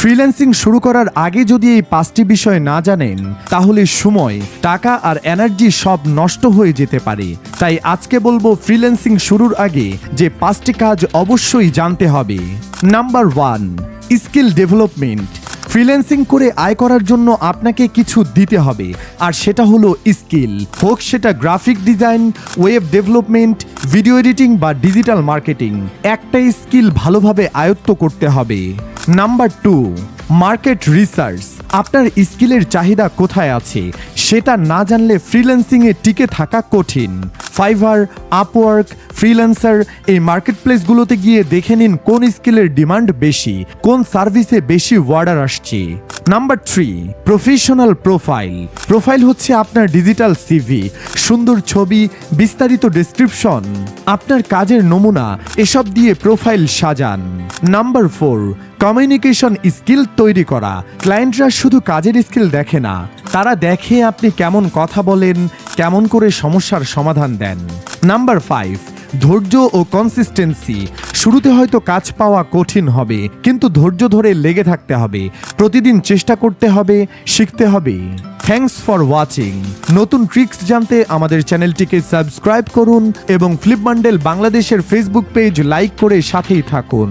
Freelancing শুরু করার আগে যদি এই পাঁচটি বিষয় না জানেন, তাহলে সময়, টাকা আর এনার্জি সব নষ্ট হয়ে যেতে পারে। তাই আজকে বলব ফ্রিল্যান্সিং শুরুর আগে যে পাঁচটি কাজ অবশ্যই জানতে হবে। Number one, skill development. Freelancing করে আয় করার জন্য আপনাকে কিছু দিতে হবে, আর সেটা হলো স্কিল। হোক সেটা graphic design, web development, video editing বা ডিজিটাল মার্কেটিং। একটা স্কিল ভালোভাবে আয়ত্ত করতে হবে। নাম্বার টু মার্কেট রিসার্চ আপনার স্কিলের চাহিদা কোথায় আছে? সেটা না জানলে ফ্রিল্যান্সিংয়ে টিকে থাকা কঠিন। ফাইভার আপওয়ার্ক ফ্রিল্যান্সার এই মার্কেট প্লেসগুলোতে গিয়ে দেখে নিন কোন স্কিলের ডিমান্ড বেশি, কোন সার্ভিসে বেশি অর্ডার আসছে। Number three professional profile profile হচ্ছে আপনার ডিজিটাল সিভি সুন্দর ছবি, বিস্তারিত ডেসক্রিপশন আপনার কাজের নমুনা, এসব দিয়ে প্রোফাইল সাজান। নাম্বার ফোর কমিউনিকেশন স্কিল তৈরি করা। ক্লায়েন্টরা শুধু কাজের স্কিল দেখে না তারা দেখে আপনি কেমন কথা বলেন, কেমন করে সমস্যার সমাধান দেন। নাম্বার ফাইভ ধৈর্য ও কনসিস্টেন্সি শুরুতে হয়তো কাজ পাওয়া কঠিন হবে, কিন্তু ধৈর্য ধরে লেগে থাকতে হবে। প্রতিদিন চেষ্টা করতে হবে, শিখতে হবে। থ্যাঙ্কস ফর ওয়াচিং নতুন ট্রিক্স জানতে আমাদের চ্যানেলটিকে সাবস্ক্রাইব করুন এবং ফ্লিপ বান্ডেল বাংলাদেশের ফেসবুক পেজ লাইক করে সাথেই থাকুন।